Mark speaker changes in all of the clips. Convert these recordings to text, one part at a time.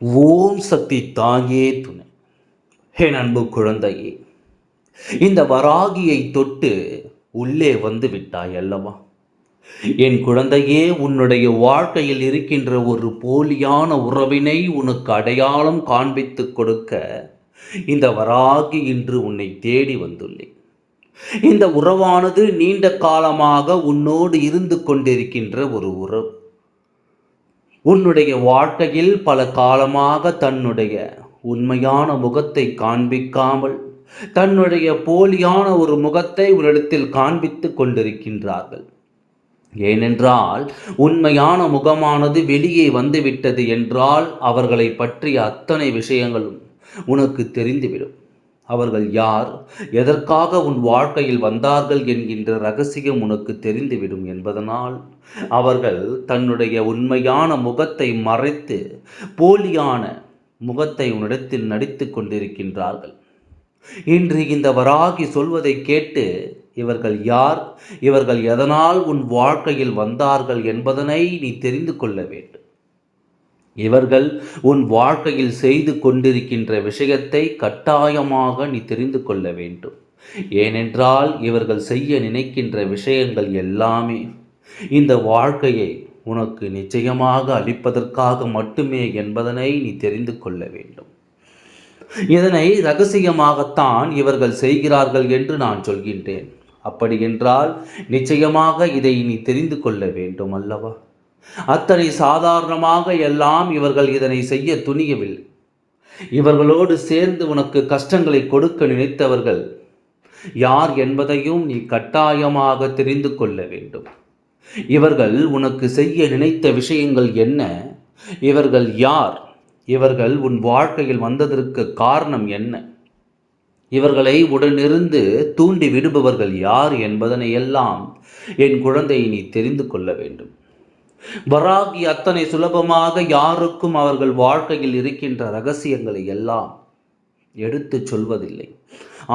Speaker 1: ஓம் சக்தி தாயே துணை. ஹே அன்பு குழந்தையே இந்த வராகியை தொட்டு உள்ளே வந்து விட்டாய் அல்லவா? என் குழந்தையே உன்னுடைய வாழ்க்கையில் இருக்கின்ற ஒரு போலியான உறவினை உனக்கு அடையாளம் காண்பித்துக் கொடுக்க இந்த வராகி இன்று உன்னை தேடி வந்துள்ளேன். இந்த உறவானது நீண்ட காலமாக உன்னோடு இருந்து கொண்டிருக்கின்ற ஒரு உறவு. உன்னுடைய வாழ்க்கையில் பல காலமாக தன்னுடைய உண்மையான முகத்தை காண்பிக்காமல் தன்னுடைய போலியான ஒரு முகத்தை உன்னிடத்தில் காண்பித்து கொண்டிருக்கின்றார்கள். ஏனென்றால் உண்மையான முகமானது வெளியே வந்துவிட்டது என்றால் அவர்களை பற்றிய அத்தனை விஷயங்களும் உனக்கு தெரிந்துவிடும். அவர்கள் யார்? எதற்காக உன் வாழ்க்கையில் வந்தார்கள் என்கின்ற ரகசியம் உனக்கு தெரிந்துவிடும் என்பதனால் அவர்கள் தன்னுடைய உண்மையான முகத்தை மறைத்து போலியான முகத்தை உன்னிடத்தில் நடித்து கொண்டிருக்கின்றார்கள். இன்று இந்த வராகி சொல்வதை கேட்டு இவர்கள் யார்? இவர்கள் எதனால் உன் வாழ்க்கையில் வந்தார்கள் என்பதனை நீ தெரிந்து கொள்ள வேண்டும். இவர்கள் உன் வாழ்க்கையில் செய்து கொண்டிருக்கின்ற விஷயத்தை கட்டாயமாக நீ தெரிந்து கொள்ள வேண்டும். ஏனென்றால் இவர்கள் செய்ய நினைக்கின்ற விஷயங்கள் எல்லாமே இந்த வாழ்க்கையை உனக்கு நிச்சயமாக அளிப்பதற்காக மட்டுமே என்பதனை நீ தெரிந்து கொள்ள வேண்டும். இதனை ரகசியமாகத்தான் இவர்கள் செய்கிறார்கள் என்று நான் சொல்கின்றேன். அப்படி என்றால் நிச்சயமாக இதை நீ தெரிந்து கொள்ள வேண்டும் அல்லவா? அத்தனை சாதாரணமாக எல்லாம் இவர்கள் இதனை செய்ய துணியவில்லை. இவர்களோடு சேர்ந்து உனக்கு கஷ்டங்களை கொடுக்க நினைத்தவர்கள் யார் என்பதையும் நீ கட்டாயமாக தெரிந்து கொள்ள வேண்டும். இவர்கள் உனக்கு செய்ய நினைத்த விஷயங்கள் என்ன? இவர்கள் யார்? இவர்கள் உன் வாழ்க்கையில் வந்ததற்கு காரணம் என்ன? இவர்களை உடனிருந்து தூண்டி விடுபவர்கள் யார் என்பதனை எல்லாம் என் குழந்தை நீ தெரிந்து கொள்ள வேண்டும். வராகி அத்தனை சுலபமாக யாருக்கும் அவர்கள் வாழ்க்கையில் இருக்கின்ற ரகசியங்களை எல்லாம் எடுத்துச் சொல்வதில்லை.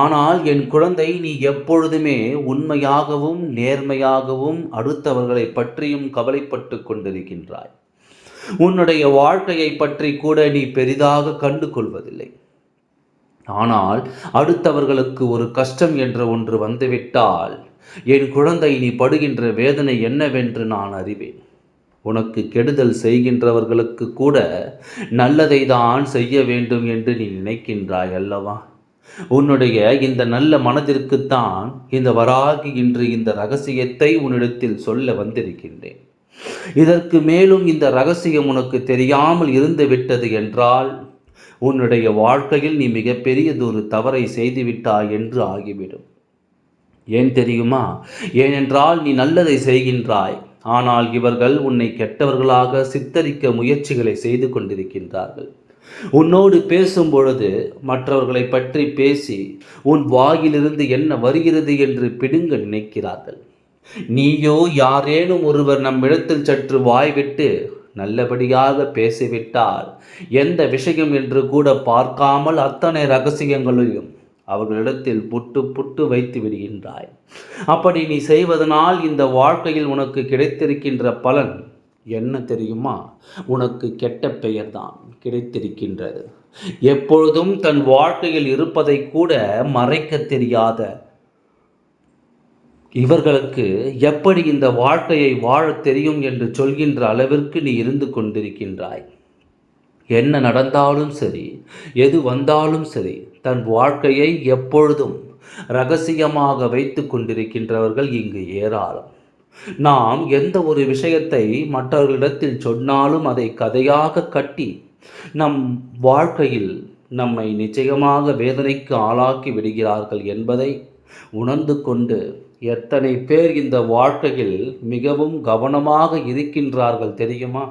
Speaker 1: ஆனால் என் குழந்தை நீ எப்பொழுதுமே உண்மையாகவும் நேர்மையாகவும் அடுத்தவர்களை பற்றியும் கவலைப்பட்டு கொண்டிருக்கின்றாய். உன்னுடைய வாழ்க்கையை பற்றி கூட நீ பெரிதாக கண்டு கொள்வதில்லை. ஆனால் அடுத்தவர்களுக்கு ஒரு கஷ்டம் என்ற ஒன்று வந்துவிட்டால் என் குழந்தை நீ படுகின்ற வேதனை என்னவென்று நான் அறிவேன். உனக்கு கெடுதல் செய்கின்றவர்களுக்கு கூட நல்லதை தான் செய்ய வேண்டும் என்று நீ நினைக்கின்றாய் அல்லவா? உன்னுடைய இந்த நல்ல மனதிற்குத்தான் இந்த வராகி இன்று இந்த ரகசியத்தை உன்னிடத்தில் சொல்ல வந்திருக்கின்றேன். இதற்கு மேலும் இந்த ரகசியம் உனக்கு தெரியாமல் இருந்து விட்டது என்றால் உன்னுடைய வாழ்க்கையில் நீ மிகப்பெரியதொரு தவறை செய்துவிட்டாய் என்று ஆகிவிடும். ஏன் தெரியுமா? ஏனென்றால் நீ நல்லதை செய்கின்றாய். ஆனால் இவர்கள் உன்னை கெட்டவர்களாக சித்தரிக்க முயற்சிகளை செய்து கொண்டிருக்கின்றார்கள். உன்னோடு பேசும் பொழுது மற்றவர்களை பற்றி பேசி உன் வாயிலிருந்து என்ன வருகிறது என்று பிடுங்க நினைக்கிறார்கள். நீயோ யாரேனும் ஒருவர் நம்மிடத்தில் சற்று வாய்விட்டு நல்லபடியாக பேசிவிட்டால் எந்த விஷயம் என்று கூட பார்க்காமல் அத்தனை ரகசியங்களையும் அவர்களிடத்தில் புட்டு புட்டு வைத்து விடுகின்றாய். அப்படி நீ செய்வதனால் இந்த வாழ்க்கையில் உனக்கு கிடைத்திருக்கின்ற பலன் என்ன தெரியுமா? உனக்கு கெட்ட பெயர்தான் கிடைத்திருக்கின்றது. எப்பொழுதும் தன் வாழ்க்கையில் இருப்பதை கூட மறைக்க தெரியாத இவர்களுக்கு எப்படி இந்த வாழ்க்கையை வாழத் தெரியும் என்று சொல்கின்ற அளவிற்கு நீ இருந்து கொண்டிருக்கின்றாய். என்ன நடந்தாலும் சரி எது வந்தாலும் சரி தன் வாழ்க்கையை எப்பொழுதும் ரகசியமாக வைத்து கொண்டிருக்கின்றவர்கள் இங்கு ஏராளம். நாம் எந்த ஒரு விஷயத்தை மற்றவர்களிடத்தில் சொன்னாலும் அதை கதையாக கட்டி நம் வாழ்க்கையில் நம்மை நிச்சயமாக வேதனைக்கு ஆளாக்கி விடுகிறார்கள் என்பதை உணர்ந்து கொண்டு எத்தனை பேர் இந்த வாழ்க்கையில் மிகவும் கவனமாக இருக்கின்றார்கள் தெரியுமா?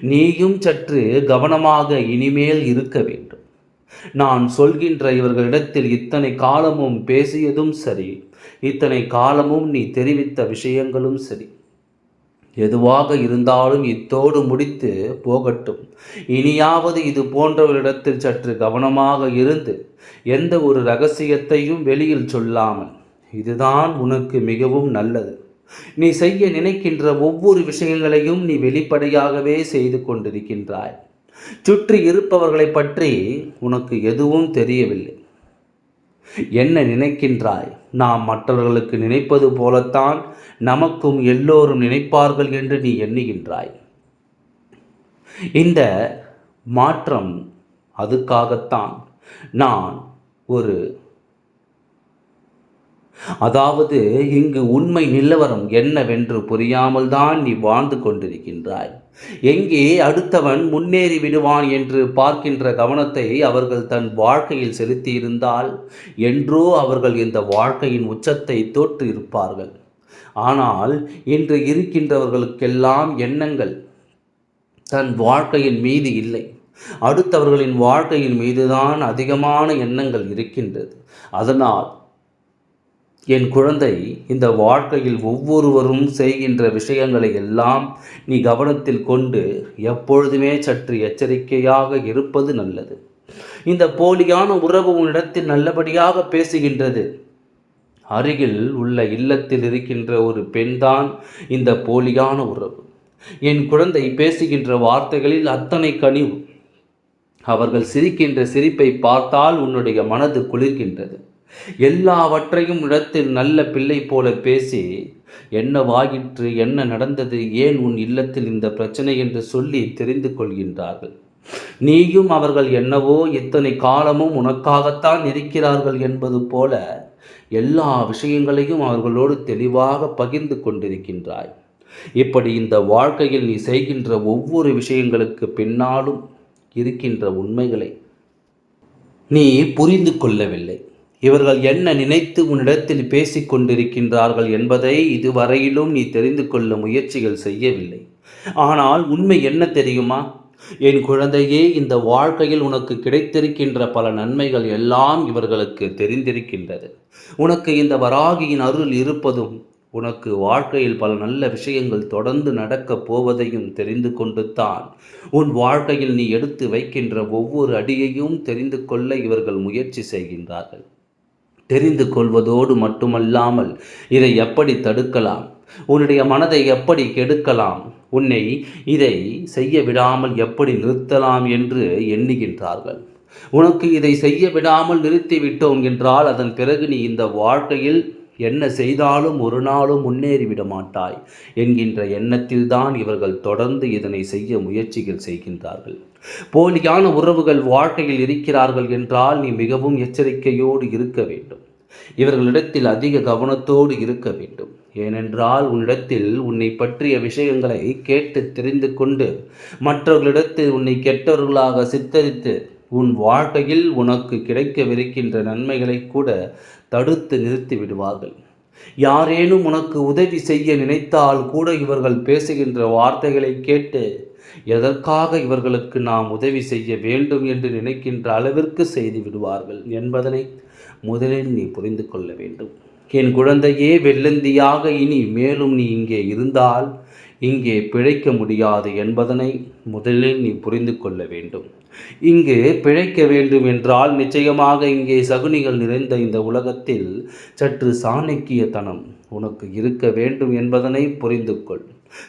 Speaker 1: நீயும் சற்று கவனமாக இனிமேல் இருக்க வேண்டும். நான் சொல்கின்ற இவர்களிடத்தில் இத்தனை காலமும் பேசியதும் சரி இத்தனை காலமும் நீ தெரிவித்த விஷயங்களும் சரி. எதுவாக இருந்தாலும் இத்தோடு முடித்து போகட்டும். இனியாவது இது போன்றவரிடத்தில் சற்று கவனமாக இருந்து எந்த ஒரு ரகசியத்தையும் வெளியில் சொல்லாமல் இதுதான் உனக்கு மிகவும் நல்லது. நீ செய்ய நினைக்கின்ற ஒவ்வொரு விஷயங்களையும் நீ வெளிப்படையாகவே செய்து கொண்டிருக்கின்றாய். சுற்றி இருப்பவர்களை பற்றி உனக்கு எதுவும் தெரியவில்லை. என்ன நினைக்கின்றாய்? நாம் மற்றவர்களுக்கு நினைப்பது போலத்தான் நமக்கும் எல்லோரும் நினைப்பார்கள் என்று நீ எண்ணுகின்றாய். இந்த மாற்றம் அதுக்காகத்தான். நான் ஒரு அதாவது இங்கு உண்மை நிலவரம் என்னவென்று புரியாமல் தான் நீ வாழ்ந்து கொண்டிருக்கின்றாய். எங்கே அடுத்தவன் முன்னேறி விடுவான் என்று பார்க்கின்ற கவனத்தை அவர்கள் தன் வாழ்க்கையில் செலுத்தியிருந்தால் என்றோ அவர்கள் இந்த வாழ்க்கையின் உச்சத்தை தோற்று இருப்பார்கள். ஆனால் இன்று இருக்கின்றவர்களுக்கெல்லாம் எண்ணங்கள் தன் வாழ்க்கையின் மீது இல்லை. அடுத்தவர்களின் வாழ்க்கையின் மீதுதான் அதிகமான எண்ணங்கள் இருக்கின்றது. அதனால் என் குழந்தை இந்த வாழ்க்கையில் ஒவ்வொருவரும் செய்கின்ற விஷயங்களை எல்லாம் நீ கவனத்தில் கொண்டு எப்பொழுதுமே சற்று எச்சரிக்கையாக இருப்பது நல்லது. இந்த போலியான உறவு உன்னிடத்தில் நல்லபடியாக பேசுகின்றது. அருகில் உள்ள இல்லத்தில் இருக்கின்ற ஒரு பெண்தான் இந்த போலியான உறவு. என் குழந்தை பேசுகின்ற வார்த்தைகளில் அத்தனை கனிவு. அவர்கள் சிரிக்கின்ற சிரிப்பை பார்த்தால் உன்னுடைய மனது குளிர்கின்றது. எல்லாவற்றையும் இடத்தில் நல்ல பிள்ளை போல பேசி என்ன வாயிற்று என்ன நடந்தது ஏன் உன் இல்லத்தில் இந்த பிரச்சனை? என்று சொல்லி தெரிந்து கொள்கின்றார்கள். நீயும் அவர்கள் என்னவோ இத்தனை காலமும் உனக்காகத்தான் இருக்கிறார்கள் என்பது போல எல்லா விஷயங்களையும் அவர்களோடு தெளிவாக பகிர்ந்து கொண்டிருக்கின்றாய். இப்படி இந்த வாழ்க்கையில் நீ செய்கின்ற ஒவ்வொரு விஷயங்களுக்கு பின்னாலும் இருக்கின்ற உண்மைகளை நீ புரிந்து கொள்ளவில்லை. இவர்கள் என்ன நினைத்து உன்னிடத்தில் பேசிக் கொண்டிருக்கின்றார்கள் என்பதை இதுவரையிலும் நீ தெரிந்து கொள்ள முயற்சிகள் செய்யவில்லை. ஆனால் உண்மை என்ன தெரியுமா? என் குழந்தையே இந்த வாழ்க்கையில் உனக்கு கிடைத்திருக்கின்ற பல நன்மைகள் எல்லாம் இவர்களுக்கு தெரிந்திருக்கின்றது. உனக்கு இந்த வராகியின் அருள் இருப்பதும் உனக்கு வாழ்க்கையில் பல நல்ல விஷயங்கள் தொடர்ந்து நடக்கப் போவதையும் தெரிந்து கொண்டு தான் உன் வாழ்க்கையில் நீ எடுத்து வைக்கின்ற ஒவ்வொரு அடியையும் தெரிந்து கொள்ள இவர்கள் முயற்சி செய்கின்றார்கள். தெரிந்து கொள்வதோடு மட்டுமல்லாமல் இதை எப்படி தடுக்கலாம்? உன்னுடைய மனதை எப்படி கெடுக்கலாம்? உன்னை இதை செய்ய விடாமல் எப்படி நிறுத்தலாம் என்று எண்ணுகின்றார்கள். உனக்கு இதை செய்ய விடாமல் நிறுத்திவிட்டோம் என்றால் அதன் பிறகு நீ இந்த வாழ்க்கையில் என்ன செய்தாலும் ஒரு நாளும் முன்னேறிவிட மாட்டாய் என்கின்ற எண்ணத்தில்தான் இவர்கள் தொடர்ந்து இதனை செய்ய முயற்சிகள் செய்கின்றார்கள். போலியான உறவுகள் வாழ்க்கையில் இருக்கிறார்கள் என்றால் நீ மிகவும் எச்சரிக்கையோடு இருக்க வேண்டும். இவர்களிடத்தில் அதிக கவனத்தோடு இருக்க வேண்டும். ஏனென்றால் உன்னிடத்தில் உன்னை பற்றிய விஷயங்களை கேட்டு தெரிந்து கொண்டு மற்றவர்களிடத்தில் உன்னை கெட்டவர்களாக சித்தரித்து உன் வாழ்க்கையில் உனக்கு கிடைக்கவிருக்கின்ற நன்மைகளை கூட தடுத்து நிறுத்தி விடுவார்கள். யாரேனும் உனக்கு உதவி செய்ய நினைத்தால் கூட இவர்கள் பேசுகின்ற வார்த்தைகளை கேட்டு எதற்காக இவர்களுக்கு நாம் உதவி செய்ய வேண்டும்? என்று நினைக்கின்ற அளவிற்கு செய்து விடுவார்கள் என்பதனை முதலில் நீ புரிந்து கொள்ள வேண்டும். என் குழந்தையே வெள்ளந்தியாக இனி மேலும் நீ இங்கே இருந்தால் இங்கே பிழைக்க முடியாது என்பதனை முதலில் நீ புரிந்து கொள்ள வேண்டும். இங்கு பிழைக்க வேண்டும் என்றால் நிச்சயமாக இங்கே சகுனிகள் நிறைந்த இந்த உலகத்தில் சற்று சாணக்கியத்தனம் உனக்கு இருக்க வேண்டும் என்பதனை புரிந்து கொள்.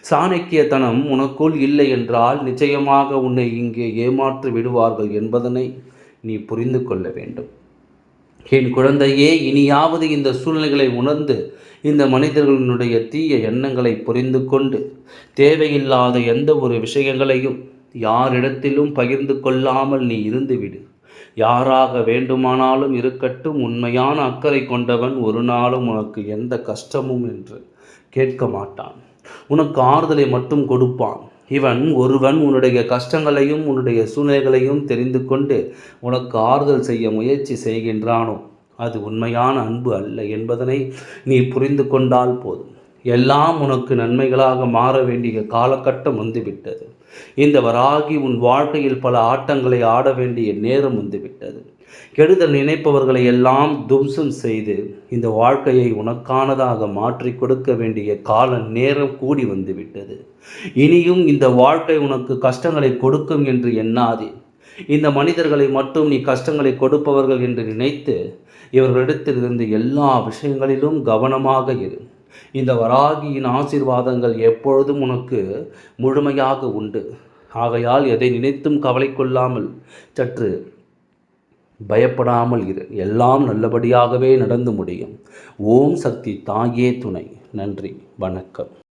Speaker 1: சாணக்கியத்தனம் உனக்குள் இல்லை என்றால் நிச்சயமாக உன்னை இங்கே ஏமாற்றி விடுவார்கள் என்பதனை நீ புரிந்து கொள்ள வேண்டும். என் குழந்தையே இனியாவது இந்த சூழ்நிலைகளை உணர்ந்து இந்த மனிதர்களினுடைய தீய எண்ணங்களை புரிந்து கொண்டு தேவையில்லாத எந்த ஒரு விஷயங்களையும் யாரிடத்திலும் பகிர்ந்து கொள்ளாமல் நீ இருந்துவிடு. யாராக வேண்டுமானாலும் இருக்கட்டும் உண்மையான அக்கறை கொண்டவன் ஒரு நாளும் உனக்கு எந்த கஷ்டமும் என்று கேட்க மாட்டான். உனக்கு ஆறுதலை மட்டும் கொடுப்பான். இவன் ஒருவன் உன்னுடைய கஷ்டங்களையும் உன்னுடைய சூழ்நிலைகளையும் தெரிந்து கொண்டு உனக்கு ஆறுதல் செய்ய முயற்சி செய்கின்றானோ? அது உண்மையான அன்பு அல்ல என்பதனை நீ புரிந்து கொண்டால் போதும். எல்லாம் உனக்கு நன்மைகளாக மாற வேண்டிய காலகட்டம் வந்துவிட்டது. இந்த வராகி உன் வாழ்க்கையில் பல ஆட்டங்களை ஆட வேண்டிய நேரம் வந்துவிட்டது. கெடுதல் நினைப்பவர்களை எல்லாம் தும்சம் செய்து இந்த வாழ்க்கையை உனக்கானதாக மாற்றி கொடுக்க வேண்டிய கால நேரம் கூடி வந்துவிட்டது. இனியும் இந்த வாழ்க்கை உனக்கு கஷ்டங்களை கொடுக்கும் என்று எண்ணாதே. இந்த மனிதர்களை மட்டும் நீ கஷ்டங்களை கொடுப்பவர்கள் என்று நினைத்து இவர்களிடத்திலிருந்து எல்லா விஷயங்களிலும் கவனமாக இரு. இந்த வராகியின் ஆசீர்வாதங்கள் எப்பொழுதும் உனக்கு முழுமையாக உண்டு. ஆகையால் எதை நினைத்தும் கவலை கொள்ளாமல் சற்று பயப்படாமல் இரு. எல்லாம் நல்லபடியாகவே நடந்து முடியும். ஓம் சக்தி தாயே துணை. நன்றி. வணக்கம்.